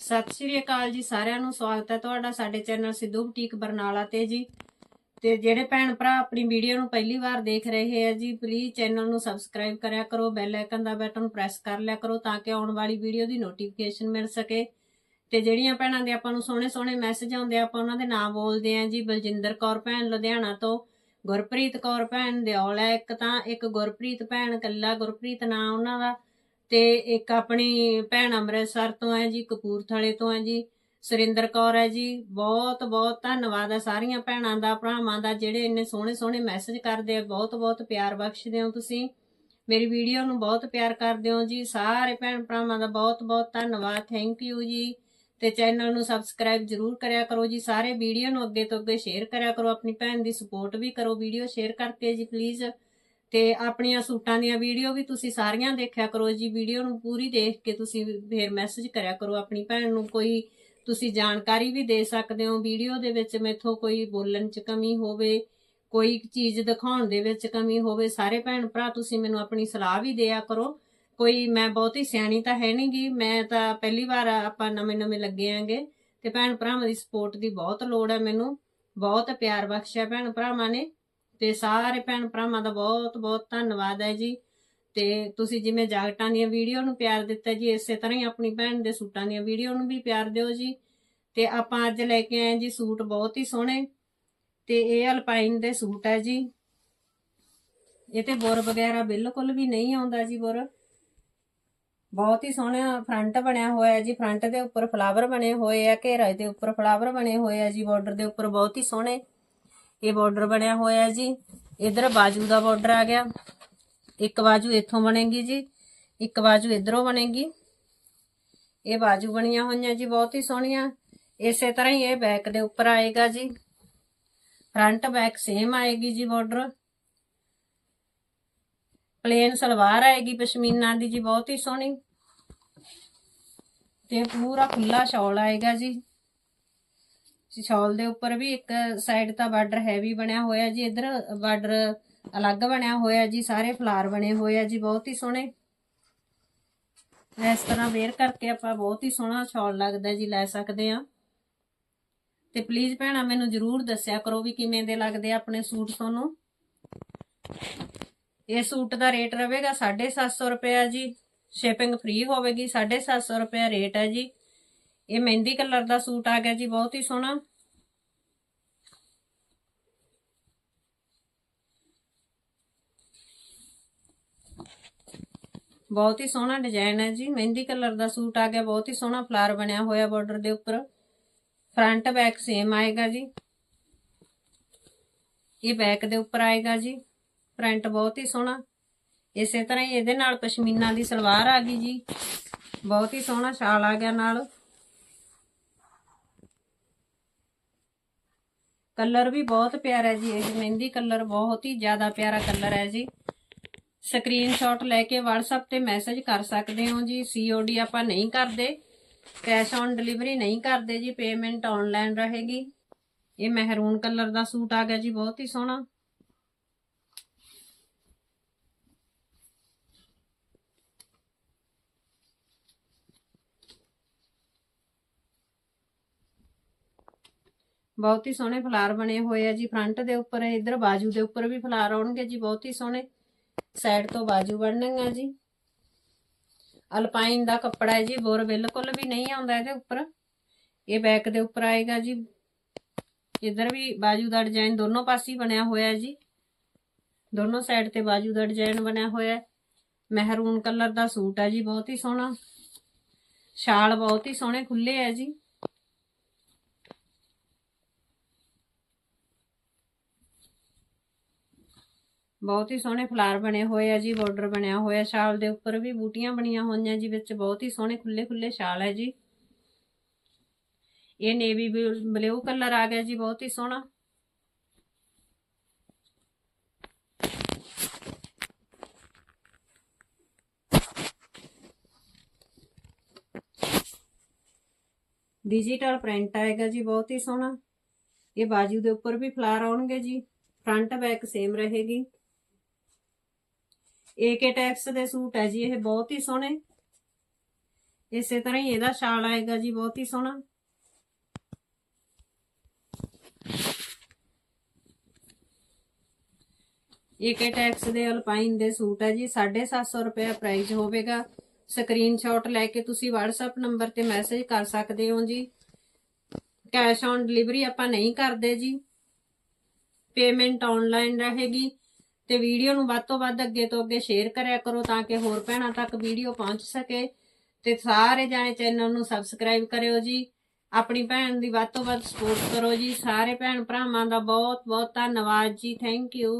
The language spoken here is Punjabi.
ਸਤਿ ਸ਼੍ਰੀ ਅਕਾਲ ਜੀ ਸਾਰਿਆਂ ਨੂੰ, ਸਵਾਗਤ ਹੈ ਤੁਹਾਡਾ ਸਾਡੇ ਚੈਨਲ ਸਿੱਧੂ ਬੁਟੀਕ ਬਰਨਾਲਾ ਤੇ ਜੀ। ਤੇ ਜਿਹੜੇ ਭੈਣ ਭਰਾ ਆਪਣੀ ਵੀਡੀਓ ਨੂੰ ਪਹਿਲੀ ਵਾਰ ਦੇਖ ਰਹੇ ਹੈ ਜੀ ਪਲੀਜ਼ ਚੈਨਲ ਨੂੰ ਸਬਸਕ੍ਰਾਈਬ ਕਰਿਆ ਕਰੋ ਬੈਲ ਆਈਕਨ ਦਾ ਬਟਨ ਪ੍ਰੈਸ ਕਰ ਲਿਆ ਕਰੋ ਤਾਂ ਕਿ ਆਉਣ ਵਾਲੀ ਵੀਡੀਓ ਦੀ ਨੋਟੀਫਿਕੇਸ਼ਨ ਮਿਲ ਸਕੇ। ਤੇ ਜਿਹੜੀਆਂ ਭੈਣਾਂ ਦੇ ਆਪਾਂ ਨੂੰ ਸੋਹਣੇ ਸੋਹਣੇ ਮੈਸੇਜ ਆਉਂਦੇ ਆ, ਆਪਾਂ ਉਹਨਾਂ ਦੇ ਨਾਮ ਬੋਲਦੇ ਆ ਜੀ, ਬਲਜਿੰਦਰ ਕੌਰ ਭੈਣ ਲੁਧਿਆਣਾ ਤੋਂ, ਗੁਰਪ੍ਰੀਤ ਕੌਰ ਭੈਣ ਦਿਓਲ ਹੈ ਇੱਕ ਤਾਂ, ਇੱਕ ਗੁਰਪ੍ਰੀਤ ਭੈਣ ਕੱਲਾ ਗੁਰਪ੍ਰੀਤ ਨਾਂ ਉਹਨਾਂ ਦਾ। ਤੇ ਇੱਕ ਆਪਣੀ ਭੈਣ ਅੰਮ੍ਰਿਤਸਰ ਤੋਂ ਹੈ ਜੀ, ਕਪੂਰਥਲੇ ਤੋਂ ਹੈ ਜੀ, ਸੁਰਿੰਦਰ ਕੌਰ ਹੈ ਜੀ। ਬਹੁਤ ਬਹੁਤ ਧੰਨਵਾਦ ਹੈ ਸਾਰੀਆਂ ਭੈਣਾਂ ਦਾ, ਭਰਾਵਾਂ ਦਾ, ਜਿਹੜੇ ਇੰਨੇ ਸੋਹਣੇ ਸੋਹਣੇ ਮੈਸੇਜ ਕਰਦੇ ਆ। ਬਹੁਤ ਬਹੁਤ ਪਿਆਰ ਬਖਸ਼ਦੇ ਹੋ ਤੁਸੀਂ। ਮੇਰੀ ਵੀਡੀਓ ਨੂੰ ਬਹੁਤ ਪਿਆਰ ਕਰਦੇ ਹੋ ਜੀ। ਸਾਰੇ ਭੈਣ ਭਰਾਵਾਂ ਦਾ ਬਹੁਤ ਬਹੁਤ ਧੰਨਵਾਦ। ਥੈਂਕ ਯੂ ਜੀ। ਤੇ ਚੈਨਲ ਨੂੰ ਸਬਸਕ੍ਰਾਈਬ ਜਰੂਰ ਕਰਿਆ ਕਰੋ ਜੀ। ਸਾਰੇ ਵੀਡੀਓ ਨੂੰ ਅੱਗੇ ਤੋਂ ਅੱਗੇ ਸ਼ੇਅਰ ਕਰਿਆ ਕਰੋ। ਆਪਣੀ ਭੈਣ ਦੀ ਸਪੋਰਟ ਵੀ ਕਰੋ। ਵੀਡੀਓ ਸ਼ੇਅਰ ਕਰਕੇ ਜੀ ਪਲੀਜ਼ ਤੇ ਆਪਣੀਆਂ ਸੂਟਾਂ ਦੀਆਂ ਵੀਡੀਓ ਵੀ ਤੁਸੀਂ ਸਾਰੀਆਂ ਦੇਖਿਆ ਕਰੋ ਜੀ। ਵੀਡੀਓ ਨੂੰ ਪੂਰੀ ਦੇਖ ਕੇ ਤੁਸੀਂ ਫੇਰ ਮੈਸੇਜ ਕਰਿਆ ਕਰੋ ਆਪਣੀ ਭੈਣ ਨੂੰ। ਕੋਈ ਤੁਸੀਂ ਜਾਣਕਾਰੀ ਵੀ ਦੇ ਸਕਦੇ ਹੋ ਵੀਡੀਓ ਦੇ ਵਿੱਚ, ਮੈਥੋਂ ਕੋਈ ਬੋਲਣ 'ਚ ਕਮੀ ਹੋਵੇ, ਕੋਈ ਚੀਜ਼ ਦਿਖਾਉਣ ਦੇ ਵਿੱਚ ਕਮੀ ਹੋਵੇ, ਸਾਰੇ ਭੈਣ ਭਰਾ ਤੁਸੀਂ ਮੈਨੂੰ ਆਪਣੀ ਸਲਾਹ ਵੀ ਦਿਆ ਕਰੋ। ਕੋਈ ਮੈਂ ਬਹੁਤੀ ਸਿਆਣੀ ਤਾਂ ਹੈ ਨਹੀਂਗੀ ਮੈਂ ਤਾਂ ਪਹਿਲੀ ਵਾਰ ਆਪਾਂ ਨਵੇਂ ਨਵੇਂ ਲੱਗੇ ਆਂਗੇ ਤੇ ਭੈਣ ਭਰਾਵਾਂ ਦੀ ਸਪੋਰਟ ਦੀ ਬਹੁਤ ਲੋੜ ਹੈ ਮੈਨੂੰ। ਬਹੁਤ ਪਿਆਰ ਬਖਸ਼ਿਆ ਭੈਣ ਭਰਾਵਾਂ ਨੇ। ਤੇ ਸਾਰੇ ਭੈਣ ਭਰਾਵਾਂ ਦਾ ਬਹੁਤ ਬਹੁਤ ਧੰਨਵਾਦ ਹੈ ਜੀ। ਤੇ ਤੁਸੀਂ ਜਿਵੇਂ ਜਾਗਟਾਂ ਦੀਆਂ ਵੀਡੀਓ ਨੂੰ ਪਿਆਰ ਦਿੱਤਾ ਜੀ, ਇਸੇ ਤਰ੍ਹਾਂ ਹੀ ਆਪਣੀ ਭੈਣ ਦੇ ਸੂਟਾਂ ਦੀਆਂ ਵੀਡੀਓ ਨੂੰ ਵੀ ਪਿਆਰ ਦਿਓ ਜੀ। ਤੇ ਆਪਾਂ ਅੱਜ ਲੈ ਕੇ ਆਏ ਜੀ ਸੂਟ ਬਹੁਤ ਹੀ ਸੋਹਣੇ। ਤੇ ਇਹ ਅਲਪਾਈਨ ਦੇ ਸੂਟ ਹੈ ਜੀ। ਇਹ ਤੇ ਬੁਰ ਵਗੈਰਾ ਬਿਲਕੁਲ ਵੀ ਨਹੀਂ ਆਉਂਦਾ ਜੀ ਬੁਰ। ਬਹੁਤ ਹੀ ਸੋਹਣਾ ਫਰੰਟ ਬਣਿਆ ਹੋਇਆ ਹੈ ਜੀ। ਫਰੰਟ ਦੇ ਉੱਪਰ ਫਲਾਵਰ ਬਣੇ ਹੋਏ ਆ, ਘੇਰਾ ਦੇ ਉੱਪਰ ਫਲਾਵਰ ਬਣੇ ਹੋਏ ਆ ਜੀ। ਬਾਰਡਰ ਦੇ ਉੱਪਰ ਬਹੁਤ ਹੀ ਸੋਹਣੇ ਇਹ ਬਾਰਡਰ ਬਣਿਆ ਹੋਇਆ ਜੀ। ਇਧਰ ਬਾਜੂ ਦਾ ਬਾਰਡਰ ਆ ਗਿਆ। ਇੱਕ ਬਾਜੂ ਇੱਥੋਂ ਬਣੇਗੀ ਜੀ, ਇੱਕ ਬਾਜੂ ਇਧਰੋਂ ਬਣੇਗੀ। ਇਹ ਬਾਜੂ ਬਣੀਆਂ ਹੋਈਆਂ ਜੀ, ਬਹੁਤ ਹੀ ਸੋਹਣੀਆਂ। ਇਸੇ ਤਰ੍ਹਾਂ ਹੀ ਇਹ ਬੈਕ ਦੇ ਉੱਪਰ ਆਏਗਾ ਜੀ। ਫਰੰਟ ਬੈਕ ਸੇਮ ਆਏਗੀ ਜੀ ਬਾਰਡਰ ਪਲੇਨ ਸਲਵਾਰ ਆਏਗੀ ਪਸ਼ਮੀਨਾ ਦੀ ਜੀ, ਬਹੁਤ ਹੀ ਸੋਹਣੀ। ਤੇ ਪੂਰਾ ਖੁੱਲਾ ਸ਼ਾਲ ਆਏਗਾ ਜੀ। ਸ਼ਾਲ ਦੇ ਉੱਪਰ ਵੀ ਇੱਕ ਸਾਈਡ ਤਾਂ ਬਾਰਡਰ ਹੈਵੀ ਬਣਿਆ ਹੋਇਆ ਜੀ, ਇਧਰ ਬਾਰਡਰ ਅਲੱਗ ਬਣਿਆ ਹੋਇਆ ਜੀ, ਸਾਰੇ ਫਲਾਰ ਬਣੇ ਹੋਏ ਆ ਜੀ, ਬਹੁਤ ਹੀ ਸੋਹਣੇ। ਇਸ ਤਰ੍ਹਾਂ ਵੇਅਰ ਕਰਕੇ ਆਪਾਂ ਬਹੁਤ ਹੀ ਸੋਹਣਾ ਸ਼ਾਲ ਲੱਗਦਾ ਜੀ, ਲੈ ਸਕਦੇ ਆ ਤੇ ਪਲੀਜ਼ ਭੈਣਾ, ਮੈਨੂੰ ਜਰੂਰ ਦੱਸਿਆ ਕਰੋ ਵੀ ਕਿਵੇਂ ਦੇ ਲੱਗਦੇ ਆ ਆਪਣੇ ਸੂਟ ਤੁਹਾਨੂੰ। ਇਹ ਸੂਟ ਦਾ ਰੇਟ ਰਹੇਗਾ 750 ਰੁਪਇਆ ਜੀ ਸ਼ਿਪਿੰਗ ਫ੍ਰੀ ਹੋਵੇਗੀ 750 ਰੁਪਇਆ ਰੇਟ ਹੈ ਜੀ। ਇਹ ਮਹਿੰਦੀ ਕਲਰ ਦਾ ਸੂਟ ਆ ਗਿਆ ਜੀ, ਬਹੁਤ ਹੀ ਸੋਹਣਾ। ਬਹੁਤ ਹੀ ਸੋਹਣਾ ਡਿਜ਼ਾਈਨ ਹੈ ਜੀ, ਮਹਿੰਦੀ ਕਲਰ ਦਾ ਸੂਟ ਆ ਗਿਆ, ਬਹੁਤ ਹੀ ਸੋਹਣਾ ਫਲਾਰ ਬਣਿਆ ਹੋਇਆ ਬਾਰਡਰ ਦੇ ਉੱਪਰ। ਫਰੰਟ ਬੈਕ ਸੇਮ ਆਏਗਾ ਜੀ। ਇਹ ਬੈਕ ਦੇ ਉੱਪਰ ਆਏਗਾ ਜੀ ਪ੍ਰਿੰਟ ਬਹੁਤ ਹੀ ਸੋਹਣਾ। ਇਸੇ ਤਰ੍ਹਾਂ ਹੀ ਇਹਦੇ ਨਾਲ ਪਸ਼ਮੀਨਾ ਦੀ ਸਲਵਾਰ ਆ ਗਈ ਜੀ। ਬਹੁਤ ਹੀ ਸੋਹਣਾ ਸ਼ਾਲ ਆ ਗਿਆ ਨਾਲ। ਕਲਰ ਵੀ ਬਹੁਤ ਪਿਆਰਾ ਜੀ, ਇਹ ਮਹਿੰਦੀ ਕਲਰ ਬਹੁਤ ਹੀ ਜ਼ਿਆਦਾ ਪਿਆਰਾ ਕਲਰ ਹੈ ਜੀ। ਸਕਰੀਨਸ਼ਾਟ ਲੈ ਕੇ WhatsApp ਤੇ ਮੈਸੇਜ ਕਰ ਸਕਦੇ ਹੋ ਜੀ COD ਆਪਾਂ ਨਹੀਂ ਕਰਦੇ ਕੈਸ਼ ਔਨ ਡਿਲੀਵਰੀ ਨਹੀਂ ਕਰਦੇ ਜੀ ਪੇਮੈਂਟ ਆਨਲਾਈਨ ਰਹੇਗੀ। ਇਹ ਮਹਿਰੂਨ ਕਲਰ ਦਾ ਸੂਟ ਆ ਗਿਆ ਜੀ, ਬਹੁਤ ਹੀ ਸੋਹਣਾ। ਬਹੁਤ ਹੀ ਸੋਹਣੇ ਫਲਾਰ ਬਣੇ ਹੋਏ ਆ ਜੀ ਫਰੰਟ ਦੇ ਉੱਪਰ, ਇਧਰ ਬਾਜੂ ਦੇ ਉੱਪਰ ਵੀ ਫਲਾਰ ਆਉਣਗੇ ਜੀ, ਬਹੁਤ ਹੀ ਸੋਹਣੇ। ਸਾਈਡ ਤੋਂ ਬਾਜੂ ਬਣਨਗੇ ਜੀ। ਅਲਪਾਈਨ ਦਾ ਕੱਪੜਾ ਹੈ ਜੀ, ਬੋਰ ਬਿਲਕੁਲ ਵੀ ਨਹੀਂ ਆਉਂਦਾ ਇਹਦੇ ਉੱਪਰ। ਇਹ ਬੈਕ ਦੇ ਉੱਪਰ ਆਏਗਾ ਜੀ। ਇਧਰ ਵੀ ਬਾਜੂ ਦਾ ਡਿਜ਼ਾਈਨ ਦੋਨੋਂ ਪਾਸੇ ਬਣਿਆ ਹੋਇਆ ਹੈ ਜੀ। ਦੋਨੋਂ ਸਾਈਡ ਤੇ ਬਾਜੂ ਦਾ ਡਿਜ਼ਾਈਨ ਬਣਿਆ ਹੋਇਆ ਹੈ। ਮਹਿਰੂਨ ਕਲਰ ਦਾ ਸੂਟ ਹੈ ਜੀ, ਬਹੁਤ ਹੀ ਸੋਹਣਾ। ਸ਼ਾਲ ਬਹੁਤ ਹੀ ਸੋਹਣੇ ਖੁੱਲੇ ਹੈ ਜੀ। ਬਹੁਤ ਹੀ ਸੋਹਣੇ ਫਲਾਰ ਬਣੇ ਹੋਏ ਆ ਜੀ, ਬਾਰਡਰ ਬਣਿਆ ਹੋਇਆ, ਸ਼ਾਲ ਦੇ ਉੱਪਰ ਵੀ ਬੂਟੀਆਂ ਬਣੀਆਂ ਹੋਈਆਂ ਜੀ, ਵਿੱਚ ਬਹੁਤ ਹੀ ਸੋਹਣੇ ਖੁੱਲੇ ਖੁੱਲੇ ਸ਼ਾਲ ਹੈ ਜੀ। ਇਹ ਨੇਵੀ ਬਲੂ ਕਲਰ ਆ ਗਿਆ ਜੀ, ਬਹੁਤ ਹੀ ਸੋਹਣਾ। ਡਿਜੀਟਲ ਪ੍ਰਿੰਟ ਆਏਗਾ ਜੀ, ਬਹੁਤ ਹੀ ਸੋਹਣਾ। ਇਹ ਬਾਜੂ ਦੇ ਉੱਪਰ ਵੀ ਫਲਾਰ ਆਉਣਗੇ ਜੀ ਫਰੰਟ ਬੈਕ ਸੇਮ ਰਹੇਗੀ। ਏਕੇ ਟੈਕਸ ਦੇ ਸੂਟ ਹੈ ਜੀ, ਇਹ ਬਹੁਤ ਹੀ ਸੋਹਣੇ। ਇਸੇ ਤਰ੍ਹਾਂ ਹੀ ਇਹਦਾ ਸ਼ਾਲ ਆਏਗਾ ਜੀ, ਬਹੁਤ ਹੀ ਸੋਹਣਾ। ਏਕੇ ਟੈਕਸ ਦੇ ਅਲਪਾਈਨ ਦੇ ਸੂਟ ਹੈ ਜੀ 750 ਰੁਪਏ ਪ੍ਰਾਈਸ ਹੋਵੇਗਾ। ਸਕਰੀਨਸ਼ਾਟ ਲੈ ਕੇ ਤੁਸੀਂ WhatsApp ਨੰਬਰ ਤੇ ਮੈਸੇਜ ਕਰ ਸਕਦੇ ਹੋ ਜੀ। ਕੈਸ਼ ਔਨ ਡਿਲੀਵਰੀ ਆਪਾਂ ਨਹੀਂ ਕਰਦੇ ਜੀ। ਪੇਮੈਂਟ ਆਨਲਾਈਨ ਰਹੇਗੀ। ਤੇ ਵੀਡੀਓ ਨੂੰ ਵੱਧ ਤੋਂ ਵੱਧ ਅੱਗੇ ਤੋਂ ਅੱਗੇ ਸ਼ੇਅਰ ਕਰਿਆ ਕਰੋ ਤਾਂ ਕਿ ਹੋਰ ਭੈਣਾਂ ਤੱਕ ਵੀਡੀਓ ਪਹੁੰਚ ਸਕੇ। ਤੇ ਸਾਰੇ ਜਾਣੇ ਚੈਨਲ ਨੂੰ ਸਬਸਕ੍ਰਾਈਬ ਕਰਿਓ ਜੀ। ਆਪਣੀ ਭੈਣ ਦੀ ਵੱਧ ਤੋਂ ਵੱਧ ਸਪੋਰਟ ਕਰੋ ਜੀ। ਸਾਰੇ ਭੈਣ ਭਰਾਵਾਂ ਦਾ ਬਹੁਤ ਬਹੁਤ ਧੰਨਵਾਦ ਜੀ। Thank you